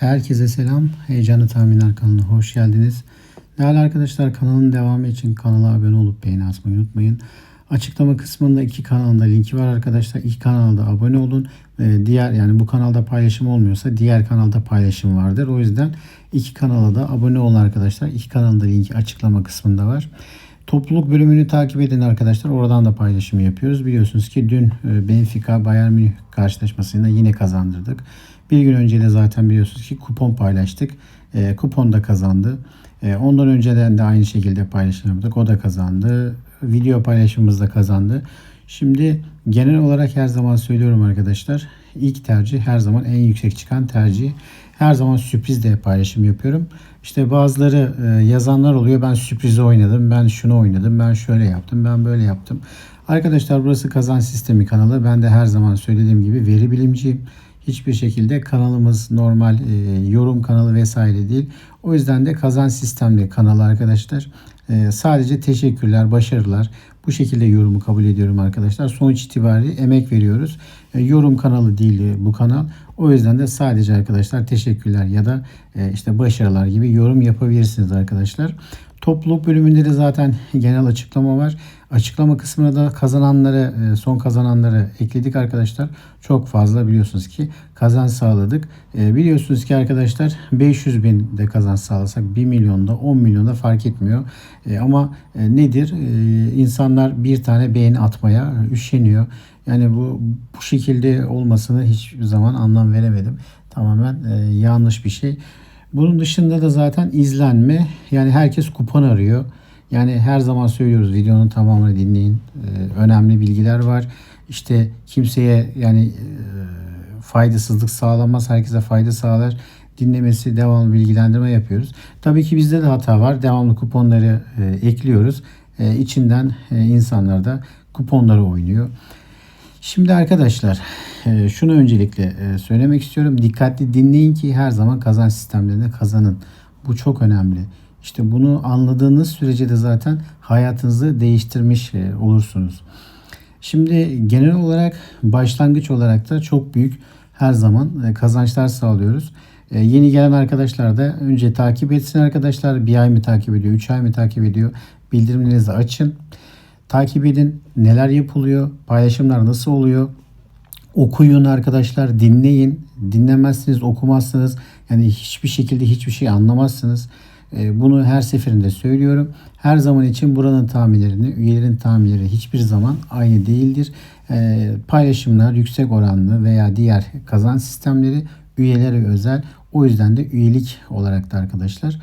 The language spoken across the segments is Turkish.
Herkese selam. Heyecanlı Tahminler kanalına hoş geldiniz. Değerli arkadaşlar kanalın devamı için kanala abone olup beğeni atmayı unutmayın. Açıklama kısmında iki kanalında linki var arkadaşlar. İlk kanalda abone olun. Ee, diğer yani bu kanalda paylaşım olmuyorsa diğer kanalda paylaşım vardır. O yüzden iki kanala da abone olun arkadaşlar. İki kanalda linki açıklama kısmında var. Topluluk bölümünü takip edin arkadaşlar. Oradan da paylaşım yapıyoruz. Biliyorsunuz ki dün e, Benfica Bayern Münih karşılaşmasında yine kazandırdık. Bir gün önce de zaten biliyorsunuz ki kupon paylaştık. E, kupon da kazandı. E, ondan önceden de aynı şekilde paylaşım. O da kazandı. Video paylaşımımız da kazandı. Şimdi genel olarak her zaman söylüyorum arkadaşlar. İlk tercih her zaman en yüksek çıkan tercih. Her zaman sürpriz de paylaşım yapıyorum. İşte bazıları e, yazanlar oluyor. Ben sürprizi oynadım. Ben şunu oynadım. Ben şöyle yaptım. Ben böyle yaptım. Arkadaşlar burası kazan sistemi kanalı. Ben de her zaman söylediğim gibi veri bilimciyim. Hiçbir şekilde kanalımız normal e, yorum kanalı vesaire değil. O yüzden de kazan sistemli kanalı arkadaşlar. E, sadece teşekkürler, başarılar. Bu şekilde yorumu kabul ediyorum arkadaşlar. Sonuç itibariyle emek veriyoruz. E, yorum kanalı değil bu kanal. O yüzden de sadece arkadaşlar teşekkürler ya da e, işte başarılar gibi yorum yapabilirsiniz arkadaşlar. Topluluk bölümünde de zaten genel açıklama var. Açıklama kısmına da kazananları, e, son kazananları ekledik arkadaşlar. Çok fazla biliyorsunuz ki kazan sağladık. E, biliyorsunuz ki arkadaşlar 500 bin de kazan sağlasak 1 milyonda 10 milyonda fark etmiyor. E, ama nedir? İnsanlar bir tane beğeni atmaya üşeniyor. Yani bu bu şekilde olmasını hiçbir zaman anlam veremedim. Tamamen yanlış bir şey. Bunun dışında da zaten izlenme. Yani herkes kupon arıyor. Yani her zaman söylüyoruz videonun tamamını dinleyin. Ee, önemli bilgiler var. İşte kimseye yani e, faydasızlık sağlamaz. Herkese fayda sağlar. Dinlemesi, devamlı bilgilendirme yapıyoruz. Tabii ki bizde de hata var. Devamlı kuponları e, ekliyoruz. E, içinden e, insanlar da kuponları oynuyor. Şimdi arkadaşlar e, şunu öncelikle e, söylemek istiyorum. Dikkatli dinleyin ki her zaman kazanç sistemlerinde kazanın. Bu çok önemli. İşte bunu anladığınız sürece de zaten hayatınızı değiştirmiş e, olursunuz. Şimdi genel olarak başlangıç olarak da çok büyük her zaman kazançlar sağlıyoruz. Yeni gelen arkadaşlar da önce takip etsin arkadaşlar. Bir ay mı takip ediyor, üç ay mı takip ediyor? Bildirimlerinizi açın. Takip edin neler yapılıyor, paylaşımlar nasıl oluyor. Okuyun arkadaşlar, dinleyin. Dinlemezsiniz, okumazsınız. Yani hiçbir şekilde hiçbir şey anlamazsınız. Ee, bunu her seferinde söylüyorum. Her zaman için buranın tahminlerini, üyelerin tahminleri hiçbir zaman aynı değildir. Ee, paylaşımlar yüksek oranlı veya diğer kazan sistemleri üyelere özel. O yüzden de üyelik olarak da arkadaşlar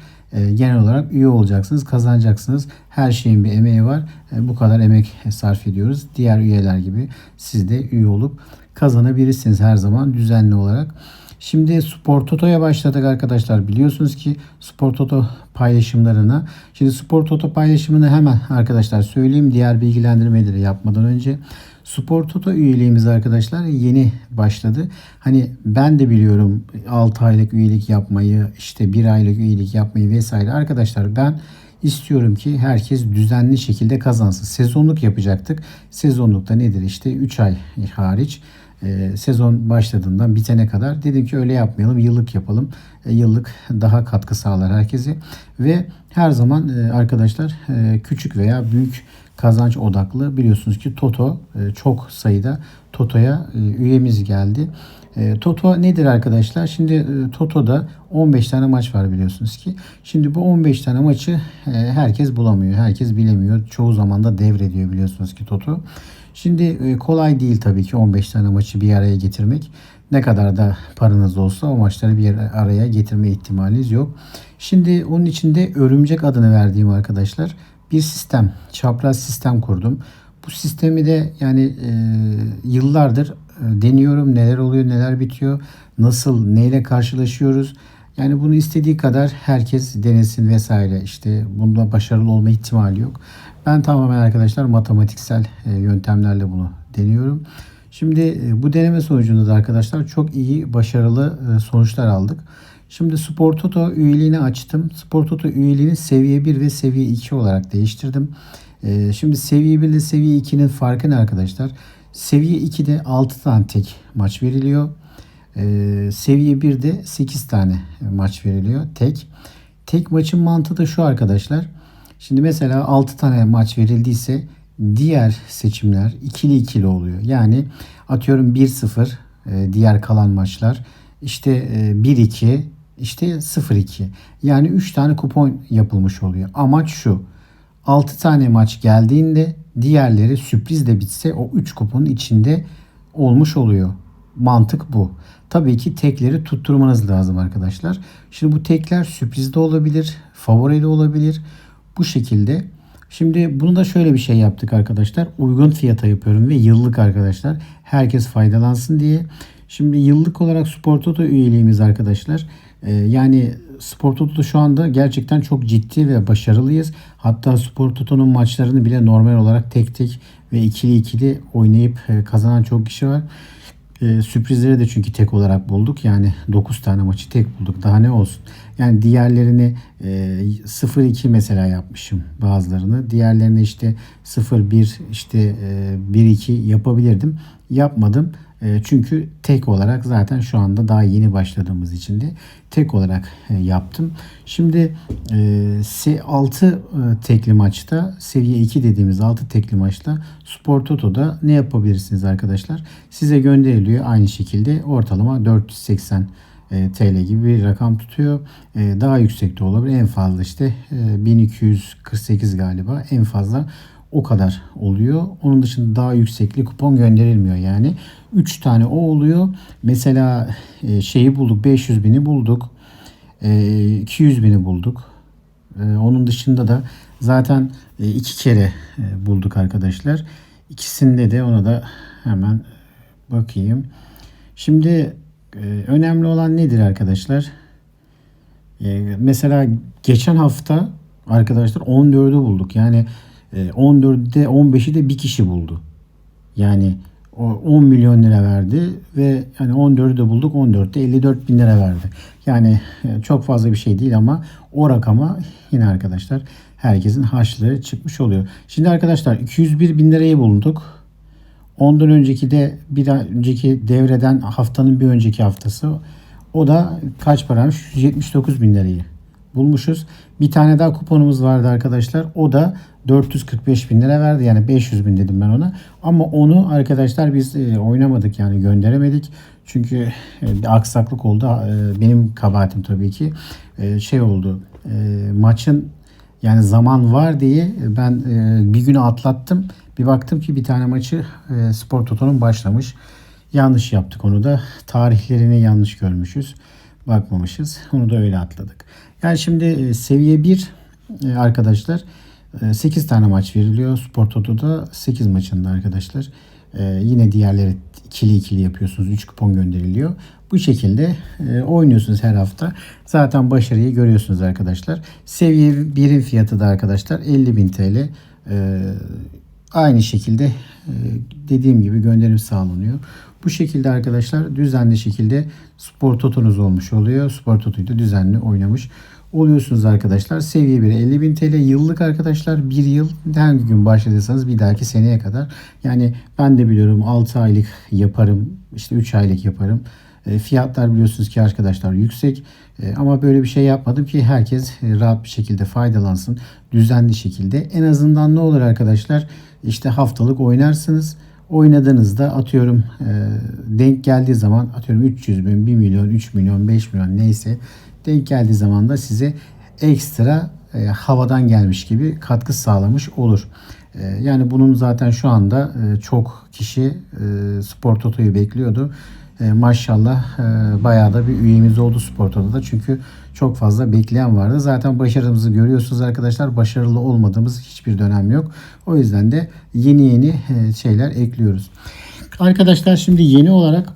genel olarak üye olacaksınız, kazanacaksınız. Her şeyin bir emeği var. E, bu kadar emek sarf ediyoruz. Diğer üyeler gibi siz de üye olup kazanabilirsiniz her zaman düzenli olarak. Şimdi Spor Toto'ya başladık arkadaşlar. Biliyorsunuz ki Spor Toto paylaşımlarına. Şimdi Spor Toto paylaşımını hemen arkadaşlar söyleyeyim. Diğer bilgilendirmeleri yapmadan önce. Spor Toto üyeliğimiz arkadaşlar yeni başladı. Hani ben de biliyorum 6 aylık üyelik yapmayı, işte 1 aylık üyelik yapmayı vesaire. Arkadaşlar ben istiyorum ki herkes düzenli şekilde kazansın. Sezonluk yapacaktık. Sezonlukta nedir işte 3 ay hariç e, sezon başladığından bitene kadar dedim ki öyle yapmayalım yıllık yapalım. E, yıllık daha katkı sağlar herkese ve her zaman e, arkadaşlar küçük veya büyük kazanç odaklı biliyorsunuz ki Toto e, çok sayıda Toto'ya e, üyemiz geldi. E, Toto nedir arkadaşlar? Şimdi Toto'da 15 tane maç var biliyorsunuz ki. Şimdi bu 15 tane maçı herkes bulamıyor. Herkes bilemiyor. Çoğu zaman da devrediyor biliyorsunuz ki Toto. Şimdi kolay değil tabii ki 15 tane maçı bir araya getirmek. Ne kadar da paranız olsa o maçları bir araya getirme ihtimaliniz yok. Şimdi onun içinde örümcek adını verdiğim arkadaşlar bir sistem, çapraz sistem kurdum. Bu sistemi de yani e, yıllardır e, deniyorum. Neler oluyor, neler bitiyor, nasıl, neyle karşılaşıyoruz. Yani bunu istediği kadar herkes denesin vesaire. İşte bunda başarılı olma ihtimali yok. Ben tamamen arkadaşlar matematiksel e, yöntemlerle bunu deniyorum. Şimdi e, bu deneme sonucunda da arkadaşlar çok iyi başarılı e, sonuçlar aldık. Şimdi Spor Toto üyeliğini açtım. Spor Toto üyeliğini seviye 1 ve seviye 2 olarak değiştirdim. Ee, şimdi seviye 1 ile seviye 2'nin farkı ne arkadaşlar? Seviye 2'de 6 tane tek maç veriliyor. Ee, seviye 1'de 8 tane maç veriliyor tek. Tek maçın mantığı da şu arkadaşlar. Şimdi mesela 6 tane maç verildiyse diğer seçimler ikili ikili oluyor. Yani atıyorum 1-0 e, diğer kalan maçlar işte e, 1-2 işte 0-2 yani 3 tane kupon yapılmış oluyor. Amaç şu 6 tane maç geldiğinde diğerleri sürpriz de bitse o 3 kuponun içinde olmuş oluyor. Mantık bu. Tabii ki tekleri tutturmanız lazım arkadaşlar. Şimdi bu tekler sürpriz de olabilir, favori de olabilir. Bu şekilde. Şimdi bunu da şöyle bir şey yaptık arkadaşlar. Uygun fiyata yapıyorum ve yıllık arkadaşlar. Herkes faydalansın diye. Şimdi yıllık olarak Spor Toto üyeliğimiz arkadaşlar. Ee, yani Spor Toto'da şu anda gerçekten çok ciddi ve başarılıyız. Hatta Spor Toto'nun maçlarını bile normal olarak tek tek ve ikili ikili oynayıp e, kazanan çok kişi var. E, sürprizleri de çünkü tek olarak bulduk. Yani 9 tane maçı tek bulduk. Daha ne olsun. Yani diğerlerini e, 0-2 mesela yapmışım bazılarını. Diğerlerini işte 0-1 işte e, 1-2 yapabilirdim. Yapmadım. E, çünkü tek olarak zaten şu anda daha yeni başladığımız için de tek olarak e, yaptım. Şimdi e, 6 e, tekli maçta seviye 2 dediğimiz 6 tekli maçta Spor Toto'da ne yapabilirsiniz arkadaşlar? Size gönderiliyor aynı şekilde ortalama 480 e, TL gibi bir rakam tutuyor. E, daha yüksek de olabilir. En fazla işte e, 1248 galiba en fazla o kadar oluyor. Onun dışında daha yüksekli kupon gönderilmiyor yani. 3 tane o oluyor. Mesela e, şeyi bulduk 500 bini bulduk. E, 200 bini bulduk. E, onun dışında da zaten e, iki kere e, bulduk arkadaşlar. İkisinde de ona da hemen bakayım. Şimdi e, önemli olan nedir arkadaşlar? E, mesela geçen hafta arkadaşlar 14'ü bulduk. Yani 14'de e, 15'i de bir kişi buldu. Yani o 10 milyon lira verdi ve yani 14'ü de bulduk 14'te 54 bin lira verdi. Yani e, çok fazla bir şey değil ama o rakama yine arkadaşlar herkesin harçlığı çıkmış oluyor. Şimdi arkadaşlar 201 bin lirayı bulduk. Ondan önceki de bir önceki devreden haftanın bir önceki haftası o da kaç paraymış? 179 bin lirayı bulmuşuz. Bir tane daha kuponumuz vardı arkadaşlar. O da 445 bin lira verdi. Yani 500 bin dedim ben ona. Ama onu arkadaşlar biz e, oynamadık yani gönderemedik. Çünkü e, aksaklık oldu. E, benim kabahatim tabii ki. Şey oldu. Maçın yani zaman var diye ben bir günü atlattım. Bir baktım ki bir tane maçı Spor Toto'nun başlamış. Yanlış yaptık onu da. Tarihlerini yanlış görmüşüz. Bakmamışız. Onu da öyle atladık. Yani şimdi seviye 1 arkadaşlar 8 ee, tane maç veriliyor. Spor Toto'da 8 maçında arkadaşlar. Ee, yine diğerleri ikili ikili yapıyorsunuz. 3 kupon gönderiliyor. Bu şekilde e, oynuyorsunuz her hafta. Zaten başarıyı görüyorsunuz arkadaşlar. Seviye 1'in fiyatı da arkadaşlar 50.000 TL. Ee, aynı şekilde e, dediğim gibi gönderim sağlanıyor. Bu şekilde arkadaşlar düzenli şekilde spor totonuz olmuş oluyor. Spor totoyu da düzenli oynamış oluyorsunuz arkadaşlar. Seviye 1 50.000 TL yıllık arkadaşlar bir yıl hangi gün başladıysanız bir dahaki seneye kadar. Yani ben de biliyorum 6 aylık yaparım işte 3 aylık yaparım. E, fiyatlar biliyorsunuz ki arkadaşlar yüksek e, ama böyle bir şey yapmadım ki herkes e, rahat bir şekilde faydalansın düzenli şekilde. En azından ne olur arkadaşlar işte haftalık oynarsınız oynadığınızda atıyorum denk geldiği zaman atıyorum 300 bin, 1 milyon, 3 milyon, 5 milyon neyse denk geldiği zaman da size ekstra e, havadan gelmiş gibi katkı sağlamış olur. E, yani bunun zaten şu anda e, çok kişi e, Spor Toto'yu bekliyordu. E, maşallah e, bayağı da bir üyemiz oldu Spor Toto'da. Çünkü çok fazla bekleyen vardı. Zaten başarımızı görüyorsunuz arkadaşlar. Başarılı olmadığımız hiçbir dönem yok. O yüzden de yeni yeni e, şeyler ekliyoruz. Arkadaşlar şimdi yeni olarak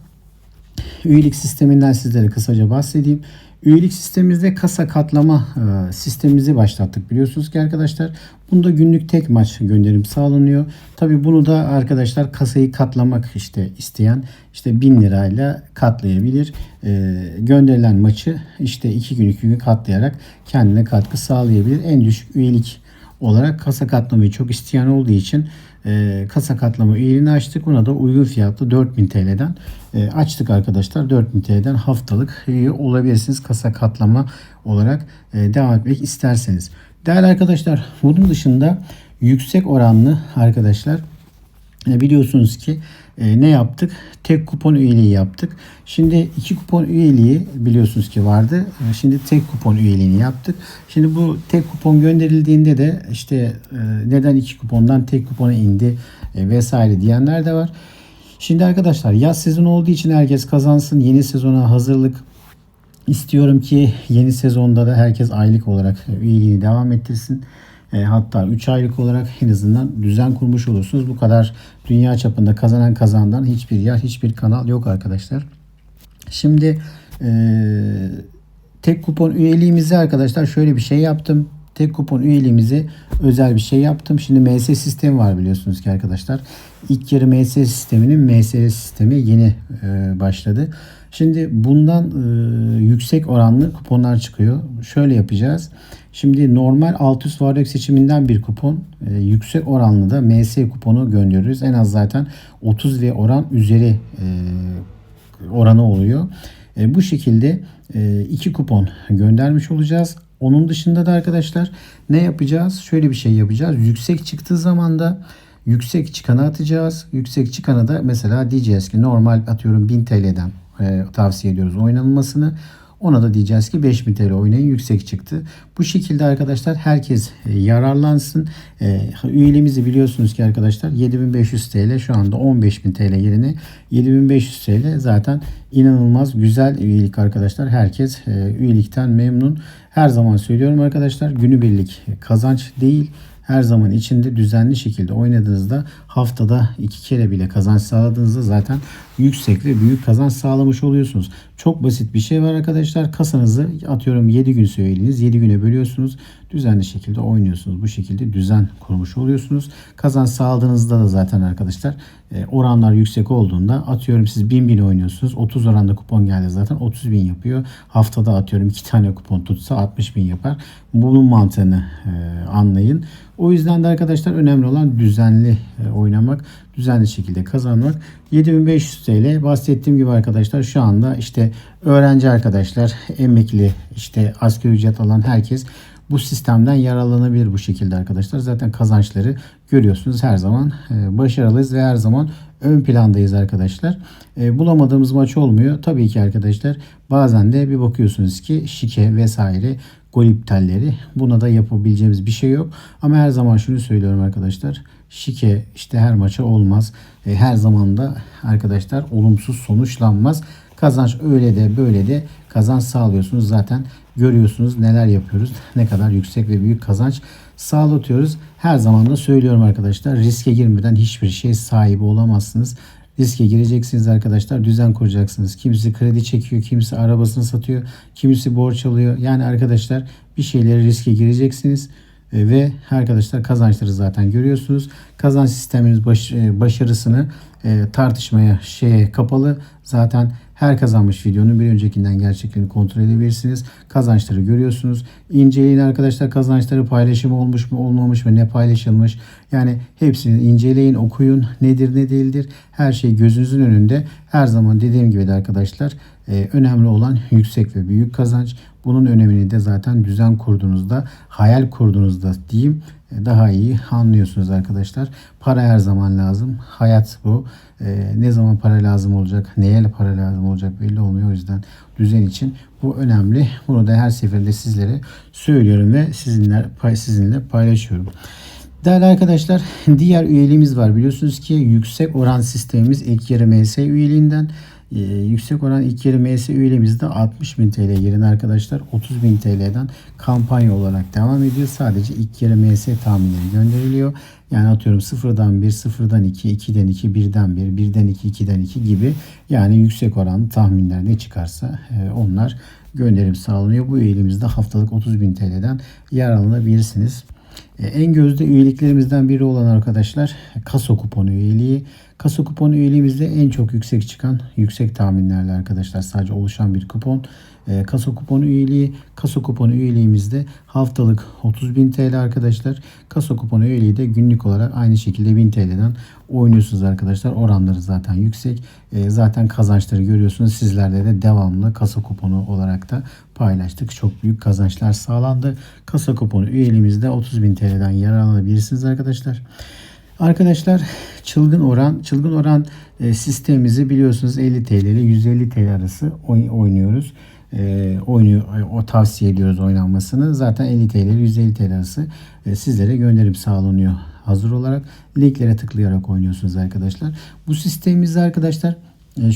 üyelik sisteminden sizlere kısaca bahsedeyim. Üyelik sistemimizde kasa katlama e, sistemimizi başlattık biliyorsunuz ki arkadaşlar. Bunda günlük tek maç gönderim sağlanıyor. Tabi bunu da arkadaşlar kasayı katlamak işte isteyen işte 1000 lirayla katlayabilir. E, gönderilen maçı işte 2 gün 2 gün katlayarak kendine katkı sağlayabilir. En düşük üyelik olarak kasa katlamayı çok isteyen olduğu için e, kasa katlama üyeliğini açtık. Buna da uygun fiyatlı 4000 TL'den e, açtık arkadaşlar. 4000 TL'den haftalık üye olabilirsiniz kasa katlama olarak e, devam etmek isterseniz. Değerli arkadaşlar bunun dışında yüksek oranlı arkadaşlar e, biliyorsunuz ki e, ne yaptık? Tek kupon üyeliği yaptık. Şimdi iki kupon üyeliği biliyorsunuz ki vardı. E, Şimdi tek kupon üyeliğini yaptık. Şimdi bu tek kupon gönderildiğinde de işte e, neden iki kupondan tek kupona indi e, vesaire diyenler de var. Şimdi arkadaşlar yaz sezonu olduğu için herkes kazansın. Yeni sezona hazırlık istiyorum ki yeni sezonda da herkes aylık olarak üyeliğini devam ettirsin. E, hatta 3 aylık olarak en azından düzen kurmuş olursunuz. Bu kadar dünya çapında kazanan kazandan hiçbir yer, hiçbir kanal yok arkadaşlar. Şimdi e, tek kupon üyeliğimizi arkadaşlar şöyle bir şey yaptım. Tek kupon üyeliğimizi özel bir şey yaptım. Şimdi MS sistemi var biliyorsunuz ki arkadaşlar. İlk yarı MS sisteminin MS sistemi yeni e, başladı. Şimdi bundan e, yüksek oranlı kuponlar çıkıyor. Şöyle yapacağız. Şimdi normal alt üst varlık seçiminden bir kupon, e, yüksek oranlı da MS kuponu gönderiyoruz. En az zaten 30 ve oran üzeri e, oranı oluyor. E, bu şekilde e, iki kupon göndermiş olacağız. Onun dışında da arkadaşlar ne yapacağız? Şöyle bir şey yapacağız. Yüksek çıktığı zaman da yüksek çıkanı atacağız. Yüksek çıkanı da mesela diyeceğiz ki normal atıyorum 1000 TL'den e, tavsiye ediyoruz oynanılmasını. Ona da diyeceğiz ki 5000 TL oynayın yüksek çıktı. Bu şekilde arkadaşlar herkes e, yararlansın. E, üyeliğimizi biliyorsunuz ki arkadaşlar 7500 TL şu anda 15000 TL yerine 7500 TL zaten inanılmaz güzel üyelik arkadaşlar. Herkes e, üyelikten memnun. Her zaman söylüyorum arkadaşlar günübirlik kazanç değil her zaman içinde düzenli şekilde oynadığınızda haftada iki kere bile kazanç sağladığınızda zaten yüksek ve büyük kazanç sağlamış oluyorsunuz. Çok basit bir şey var arkadaşlar. Kasanızı atıyorum 7 gün söylediğiniz 7 güne bölüyorsunuz. Düzenli şekilde oynuyorsunuz. Bu şekilde düzen kurmuş oluyorsunuz. Kazanç sağladığınızda da zaten arkadaşlar e, oranlar yüksek olduğunda atıyorum siz 1000 bin oynuyorsunuz. 30 oranda kupon geldi zaten 30 bin yapıyor. Haftada atıyorum 2 tane kupon tutsa 60 bin yapar. Bunun mantığını e, anlayın. O yüzden de arkadaşlar önemli olan düzenli e, oynamak, düzenli şekilde kazanmak. 7500 TL bahsettiğim gibi arkadaşlar şu anda işte öğrenci arkadaşlar, emekli, işte asgari ücret alan herkes bu sistemden yararlanabilir bu şekilde arkadaşlar. Zaten kazançları görüyorsunuz her zaman e, başarılıyız ve her zaman ön plandayız arkadaşlar. E, bulamadığımız maç olmuyor. Tabii ki arkadaşlar bazen de bir bakıyorsunuz ki şike vesaire gol iptalleri. Buna da yapabileceğimiz bir şey yok. Ama her zaman şunu söylüyorum arkadaşlar. Şike işte her maça olmaz. E, her zaman da arkadaşlar olumsuz sonuçlanmaz. Kazanç öyle de böyle de kazanç sağlıyorsunuz. Zaten görüyorsunuz neler yapıyoruz. Ne kadar yüksek ve büyük kazanç sağlatıyoruz. Her zaman da söylüyorum arkadaşlar. Riske girmeden hiçbir şey sahibi olamazsınız. Riske gireceksiniz arkadaşlar. Düzen kuracaksınız. Kimisi kredi çekiyor, kimisi arabasını satıyor, kimisi borç alıyor. Yani arkadaşlar bir şeyleri riske gireceksiniz. E, ve arkadaşlar kazançları zaten görüyorsunuz. Kazanç sisteminiz baş, e, başarısını e, tartışmaya şeye kapalı. Zaten her kazanmış videonun bir öncekinden gerçeklerini kontrol edebilirsiniz. Kazançları görüyorsunuz. İnceleyin arkadaşlar kazançları paylaşımı olmuş mu olmamış mı ne paylaşılmış. Yani hepsini inceleyin okuyun nedir ne değildir. Her şey gözünüzün önünde. Her zaman dediğim gibi de arkadaşlar e, önemli olan yüksek ve büyük kazanç. Bunun önemini de zaten düzen kurduğunuzda, hayal kurduğunuzda diyeyim e, daha iyi anlıyorsunuz arkadaşlar. Para her zaman lazım. Hayat bu. E, ne zaman para lazım olacak, neye para lazım olacak belli olmuyor. O yüzden düzen için bu önemli. Bunu da her seferinde sizlere söylüyorum ve sizinle, sizinle paylaşıyorum. Değerli arkadaşlar diğer üyeliğimiz var. Biliyorsunuz ki yüksek oran sistemimiz ilk yarı MS üyeliğinden e, yüksek oran ilk yarı MS üyeliğimizde 60.000 TL yerine arkadaşlar 30.000 TL'den kampanya olarak devam ediyor. Sadece ilk yarı MS tahminleri gönderiliyor. Yani atıyorum sıfırdan 1, sıfırdan 2, 2'den 2, 1'den 1, 1'den 2, 2'den 2 gibi yani yüksek oranlı tahminler ne çıkarsa e, onlar gönderim sağlanıyor. Bu üyeliğimizde haftalık 30.000 TL'den yararlanabilirsiniz. E, en gözde üyeliklerimizden biri olan arkadaşlar kaso kuponu üyeliği. Kasa kuponu üyeliğimizde en çok yüksek çıkan yüksek tahminlerle arkadaşlar sadece oluşan bir kupon. E, kasa kuponu üyeliği, kasa kuponu üyeliğimizde haftalık 30.000 TL arkadaşlar. Kasa kuponu üyeliği de günlük olarak aynı şekilde 1000 TL'den oynuyorsunuz arkadaşlar. Oranları zaten yüksek. E, zaten kazançları görüyorsunuz. Sizlerde de devamlı kasa kuponu olarak da paylaştık. Çok büyük kazançlar sağlandı. Kasa kuponu üyeliğimizde 30.000 TL'den yararlanabilirsiniz arkadaşlar. Arkadaşlar çılgın oran, çılgın oran e, sistemimizi biliyorsunuz 50 TL ile 150 TL arası oy- oynuyoruz. E, oynuyor, o tavsiye ediyoruz oynanmasını. Zaten 50 TL ile 150 TL arası e, sizlere gönderim sağlanıyor hazır olarak. Linklere tıklayarak oynuyorsunuz arkadaşlar. Bu sistemimizde arkadaşlar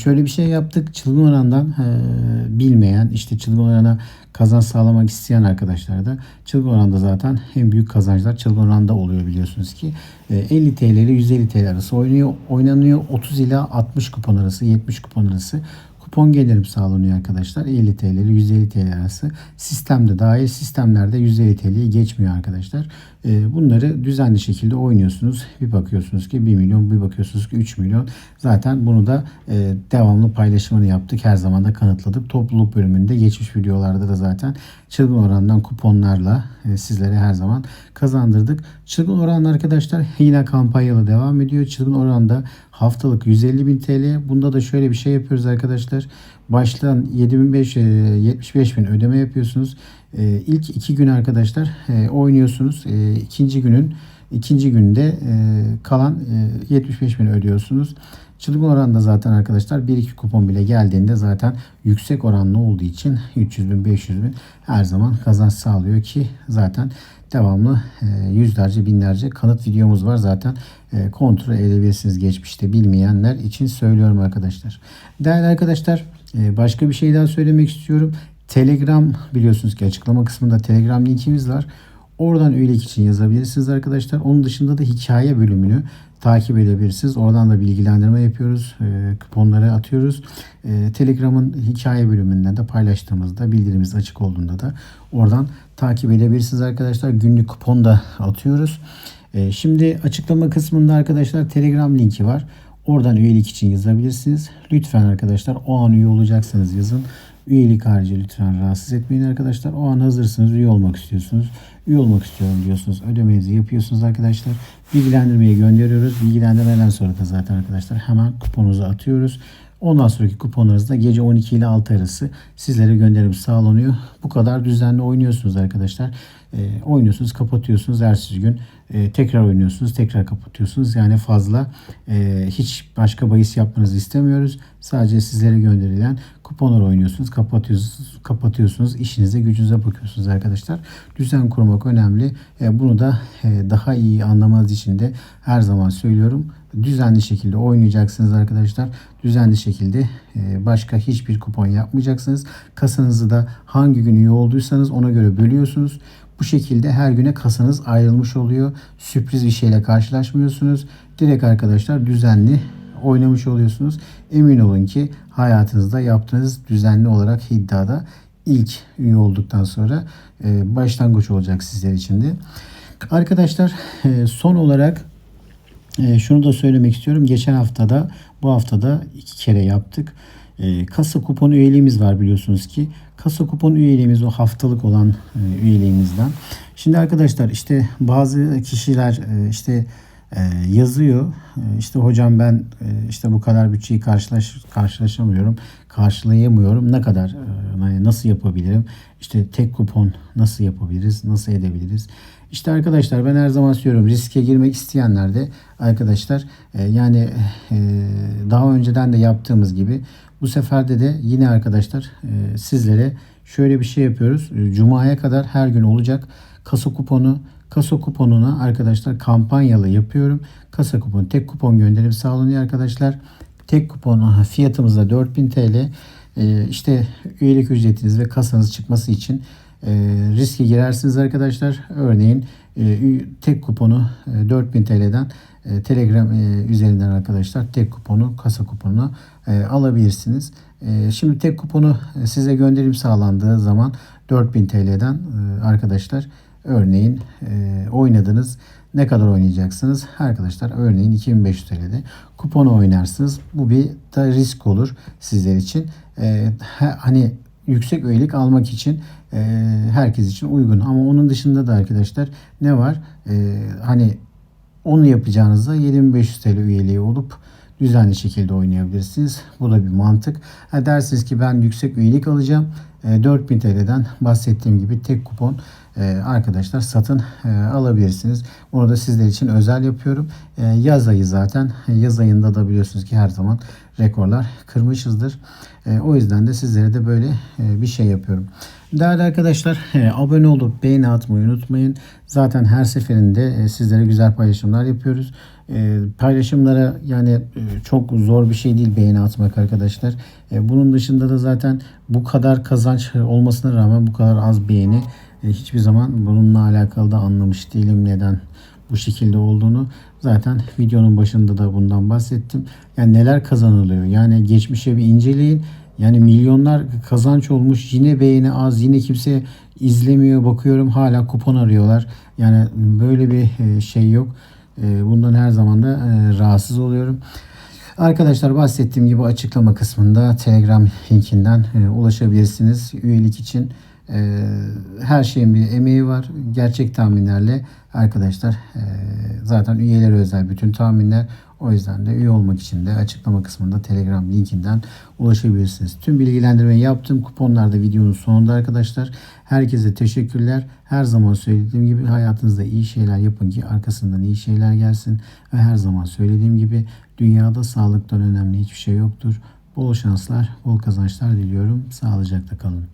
şöyle bir şey yaptık. Çılgın orandan e, bilmeyen işte çılgın orana kazanç sağlamak isteyen arkadaşlar da çılgın oranda zaten en büyük kazançlar çılgın oranda oluyor biliyorsunuz ki. E, 50 TL ile 150 TL arası oynuyor, oynanıyor. 30 ila 60 kupon arası, 70 kupon arası kupon gelirim sağlanıyor arkadaşlar. 50 TL ile 150 TL arası. Sistemde dahil sistemlerde 150 TL'yi geçmiyor arkadaşlar. Ee, bunları düzenli şekilde oynuyorsunuz. Bir bakıyorsunuz ki 1 milyon, bir bakıyorsunuz ki 3 milyon. Zaten bunu da e, devamlı paylaşımını yaptık. Her zaman da kanıtladık. Topluluk bölümünde geçmiş videolarda da zaten çılgın orandan kuponlarla e, sizlere her zaman kazandırdık. Çılgın oran arkadaşlar yine kampanyalı devam ediyor. Çılgın oranda haftalık 150 bin TL. Bunda da şöyle bir şey yapıyoruz arkadaşlar. Baştan 75 75 bin ödeme yapıyorsunuz. E, ilk iki gün arkadaşlar e, oynuyorsunuz. E, ikinci günün ikinci günde e, kalan e, 75 bin ödüyorsunuz. Çılgın oranda zaten arkadaşlar 1-2 kupon bile geldiğinde zaten yüksek oranlı olduğu için 300 bin 500 bin her zaman kazanç sağlıyor ki zaten devamlı e, yüzlerce binlerce kanıt videomuz var zaten e, kontrol edebilirsiniz geçmişte bilmeyenler için söylüyorum arkadaşlar. Değerli arkadaşlar e, başka bir şey daha söylemek istiyorum. Telegram biliyorsunuz ki açıklama kısmında Telegram linkimiz var. Oradan üyelik için yazabilirsiniz arkadaşlar. Onun dışında da hikaye bölümünü takip edebilirsiniz. Oradan da bilgilendirme yapıyoruz. E, kuponları atıyoruz. E, Telegram'ın hikaye bölümünden de paylaştığımızda bildirimiz açık olduğunda da oradan takip edebilirsiniz arkadaşlar. Günlük kupon da atıyoruz. E, şimdi açıklama kısmında arkadaşlar Telegram linki var. Oradan üyelik için yazabilirsiniz. Lütfen arkadaşlar o an üye olacaksanız yazın. Üyelik harici lütfen rahatsız etmeyin arkadaşlar. O an hazırsınız, üye olmak istiyorsunuz. Üye olmak istiyorum diyorsunuz. Ödemenizi yapıyorsunuz arkadaşlar. Bilgilendirmeyi gönderiyoruz. Bilgilendirmeden sonra da zaten arkadaşlar hemen kuponunuzu atıyoruz. Ondan sonraki kuponlarınız da gece 12 ile 6 arası sizlere gönderim sağlanıyor. Bu kadar düzenli oynuyorsunuz arkadaşlar. E, oynuyorsunuz, kapatıyorsunuz. Ertesi gün e, tekrar oynuyorsunuz, tekrar kapatıyorsunuz. Yani fazla e, hiç başka bahis yapmanızı istemiyoruz. Sadece sizlere gönderilen kuponlar oynuyorsunuz, kapatıyorsunuz, kapatıyorsunuz. işinize, gücünüze bakıyorsunuz arkadaşlar. Düzen kurmak önemli. E, bunu da e, daha iyi anlamanız için de her zaman söylüyorum. Düzenli şekilde oynayacaksınız arkadaşlar. Düzenli şekilde e, başka hiçbir kupon yapmayacaksınız. Kasanızı da hangi gün üye olduysanız ona göre bölüyorsunuz. Bu şekilde her güne kasanız ayrılmış oluyor. Sürpriz bir şeyle karşılaşmıyorsunuz. Direkt arkadaşlar düzenli oynamış oluyorsunuz. Emin olun ki hayatınızda yaptığınız düzenli olarak iddiada ilk üye olduktan sonra e, başlangıç olacak sizler için de. Arkadaşlar e, son olarak e, şunu da söylemek istiyorum. Geçen haftada bu haftada iki kere yaptık. E, kasa kupon üyeliğimiz var biliyorsunuz ki. Kasa kupon üyeliğimiz o haftalık olan e, üyeliğimizden. Şimdi arkadaşlar işte bazı kişiler e, işte e, yazıyor. E, işte hocam ben e, işte bu kadar bütçeyi karşılaş, karşılaşamıyorum. Karşılayamıyorum. Ne kadar e, hani nasıl yapabilirim? İşte tek kupon nasıl yapabiliriz? Nasıl edebiliriz? İşte arkadaşlar ben her zaman söylüyorum riske girmek isteyenler de arkadaşlar e, yani e, daha önceden de yaptığımız gibi bu seferde de yine arkadaşlar e, sizlere şöyle bir şey yapıyoruz. E, Cuma'ya kadar her gün olacak kasa kuponu Kasa kuponuna arkadaşlar kampanyalı yapıyorum. Kasa kupon tek kupon gönderim sağlanıyor arkadaşlar. Tek kuponu fiyatımız da 4000 TL. Ee, işte üyelik ücretiniz ve kasanız çıkması için e, riske girersiniz arkadaşlar. Örneğin e, tek kuponu e, 4000 TL'den e, Telegram e, üzerinden arkadaşlar tek kuponu kasa kuponunu e, alabilirsiniz. Şimdi tek kuponu size gönderim sağlandığı zaman 4000 TL'den arkadaşlar Örneğin oynadınız. Ne kadar oynayacaksınız? Arkadaşlar örneğin 2500 TL'de kuponu oynarsınız. Bu bir da risk olur sizler için. Hani yüksek üyelik almak için herkes için uygun. Ama onun dışında da arkadaşlar ne var? Hani onu yapacağınızda 7500 TL üyeliği olup düzenli şekilde oynayabilirsiniz. Bu da bir mantık. Ha dersiniz ki ben yüksek üyelik alacağım. E, 4000 TL'den bahsettiğim gibi tek kupon e, arkadaşlar satın e, alabilirsiniz. Bunu da sizler için özel yapıyorum. E, yaz ayı zaten. Yaz ayında da biliyorsunuz ki her zaman rekorlar kırmışızdır. E, o yüzden de sizlere de böyle e, bir şey yapıyorum. Değerli arkadaşlar e, abone olup beğeni atmayı unutmayın. Zaten her seferinde e, sizlere güzel paylaşımlar yapıyoruz. E, paylaşımlara yani e, çok zor bir şey değil beğeni atmak arkadaşlar. E, bunun dışında da zaten bu kadar kazanç olmasına rağmen bu kadar az beğeni e, hiçbir zaman bununla alakalı da anlamış değilim neden bu şekilde olduğunu. Zaten videonun başında da bundan bahsettim. Yani neler kazanılıyor? Yani geçmişe bir inceleyin. Yani milyonlar kazanç olmuş. Yine beğeni az. Yine kimse izlemiyor. Bakıyorum hala kupon arıyorlar. Yani böyle bir şey yok. E, Bundan her zaman da e, rahatsız oluyorum. Arkadaşlar bahsettiğim gibi açıklama kısmında Telegram linkinden e, ulaşabilirsiniz. Üyelik için e, her şeyin bir emeği var. Gerçek tahminlerle arkadaşlar zaten üyelere özel bütün tahminler. O yüzden de üye olmak için de açıklama kısmında Telegram linkinden ulaşabilirsiniz. Tüm bilgilendirmeyi yaptım. Kuponlar da videonun sonunda arkadaşlar. Herkese teşekkürler. Her zaman söylediğim gibi hayatınızda iyi şeyler yapın ki arkasından iyi şeyler gelsin. Ve her zaman söylediğim gibi dünyada sağlıktan önemli hiçbir şey yoktur. Bol şanslar, bol kazançlar diliyorum. Sağlıcakla kalın.